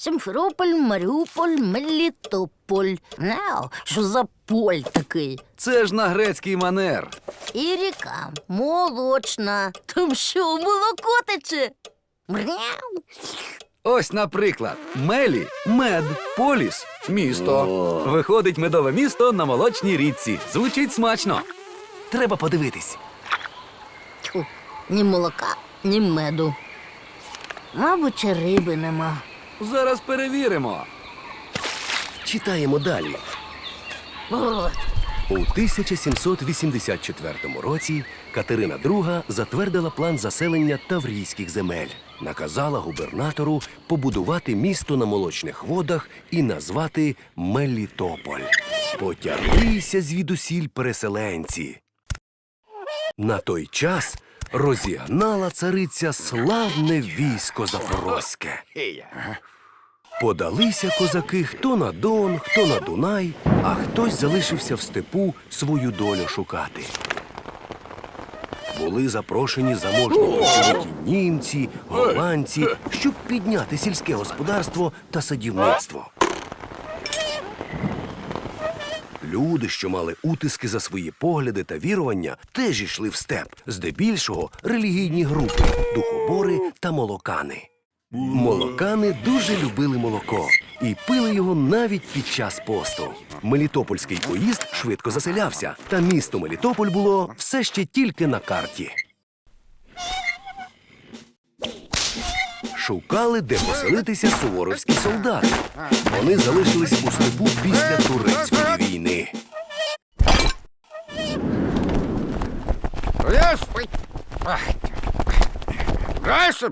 Сімферополь, Маріуполь, Мелітополь. Нео, що за поль такий? Це ж на грецький манер. І ріка молочна. Там що, молоко тече? Мряу. Ось, наприклад, Мелі мед, поліс місто. Виходить медове місто на молочній річці. Звучить смачно. Треба подивитись. Ні молока, ні меду. Мабуть, і риби нема. Зараз перевіримо. Читаємо далі. У 1784 році Катерина II затвердила план заселення таврійських земель, наказала губернатору побудувати місто на молочних водах і назвати Мелітополь. Потяглися звідусіль переселенці. На той час розігнала цариця славне військо Запорозьке. Подалися козаки хто на Дон, хто на Дунай, а хтось залишився в степу свою долю шукати. Були запрошені заможні німці, голландці, щоб підняти сільське господарство та садівництво. Люди, що мали утиски за свої погляди та вірування, теж йшли в степ, здебільшого релігійні групи духобори та молокани. Молокани дуже любили молоко і пили його навіть під час посту. Мелітопольський уїзд швидко заселявся, та місто Мелітополь було все ще тільки на карті. Шукали, де поселитися суворовські солдати. Вони залишились у степу після турецької війни. Yes. Гайся.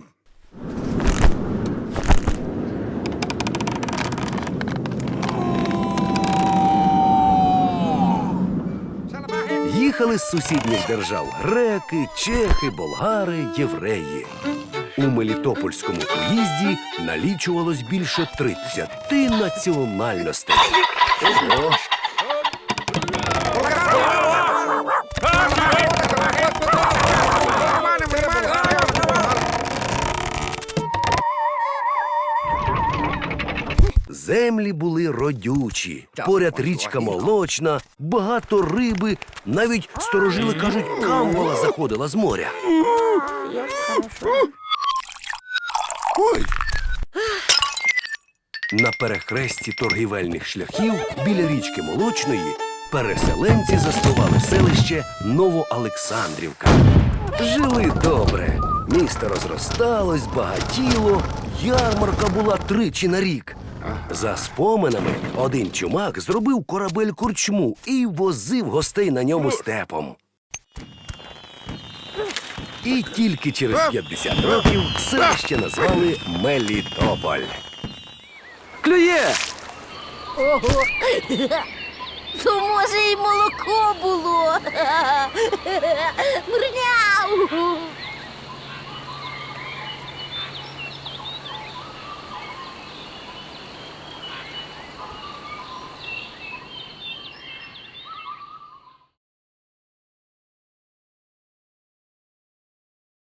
Їхали з сусідніх держав греки, чехи, болгари, євреї. У Мелітопольському поїзді налічувалось більше 30 національностей. Землі були родючі, поряд річка молочна, багато риби, навіть сторожили кажуть, камбала заходила з моря. Ой, На перехресті торгівельних шляхів біля річки Молочної переселенці заснували селище Новоолександрівка. Жили добре. Місто розросталось, багатіло, ярмарка була тричі на рік. За споминами, один чумак зробив корабель курчму і возив гостей на ньому степом. І тільки через 50 років селище назвали Мелітополь. Клює! Ого. То може і молоко було. Мрняу.